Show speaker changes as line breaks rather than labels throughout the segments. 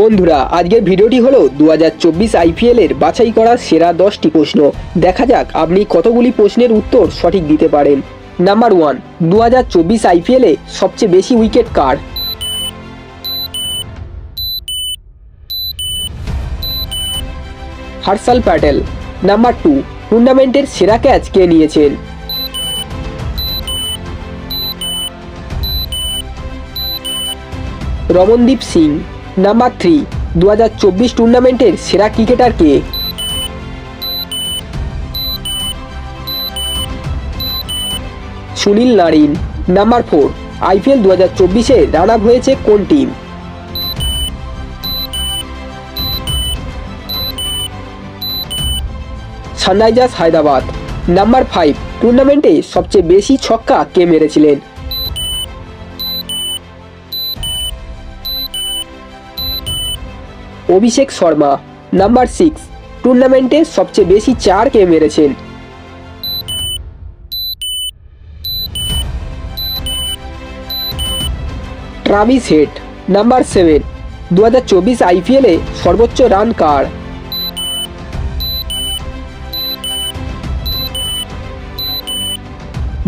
বন্ধুরা, আজকের ভিডিওটি হলো দু হাজার চব্বিশ আইপিএল এর বাছাই করা সেরা দশটি প্রশ্ন। দেখা যাক আপনি কতগুলি প্রশ্নের উত্তর সঠিক দিতে পারেন। নাম্বার ওয়ান দু হাজার চব্বিশ আইপিএল সবচেয়ে বেশি উইকেট কার? হার্সাল প্যাটেল নাম্বার টু টুর্নামেন্টের সেরা ক্যাচ কে নিয়েছেন? রমনদীপ সিং। নাম্বার থ্রি দু হাজার চব্বিশ টুর্নামেন্টের সেরা ক্রিকেটার কে Sunil Narine. Number four, IPL দু হাজার চব্বিশে রান আপ হয়েছে কোন team? Sunrisers Hyderabad. Number five, টুর্নামেন্টে সবচেয়ে বেশি ছক্কা কে মেরেছিলেন? অভিষেক শর্মা নাম্বার সিক্স টুর্নামেন্টে সবচেয়ে বেশি চার কে মেরেছেন। ট্রাভিস হেড নাম্বার সেভেন দু হাজার চব্বিশ আইপিএলে সর্বোচ্চ run car?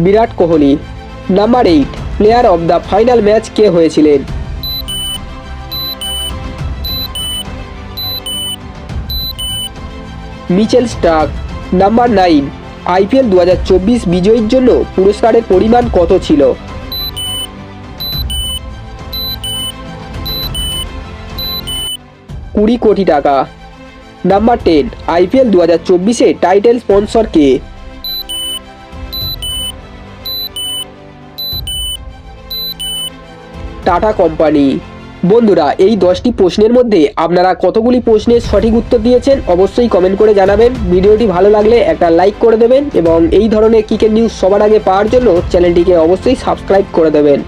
Virat Kohli number eight player of the final match কে হয়েছিলেন? Mitchell Starc, number nine. IPL দু হাজার চব্বিশ বিজয়ীর জন্য পুরস্কারের পরিমাণ কত ছিল? কুড়ি কোটি টাকা। নাম্বার টেন, আইপিএল দু হাজার চব্বিশে টাইটেল স্পন্সর কে? টাটা কোম্পানি। বন্ধুরা, এই দশটি প্রশ্নের মধ্যে আপনারা কতগুলি প্রশ্নের সঠিক উত্তর দিয়েছেন অবশ্যই কমেন্ট করে জানাবেন। ভিডিওটি ভালো লাগলে একটা লাইক করে দেবেন এবং এই ধরনের ক্রিকেট নিউজ সবার আগে পাওয়ার জন্য চ্যানেলটিকে অবশ্যই সাবস্ক্রাইব করে দেবেন।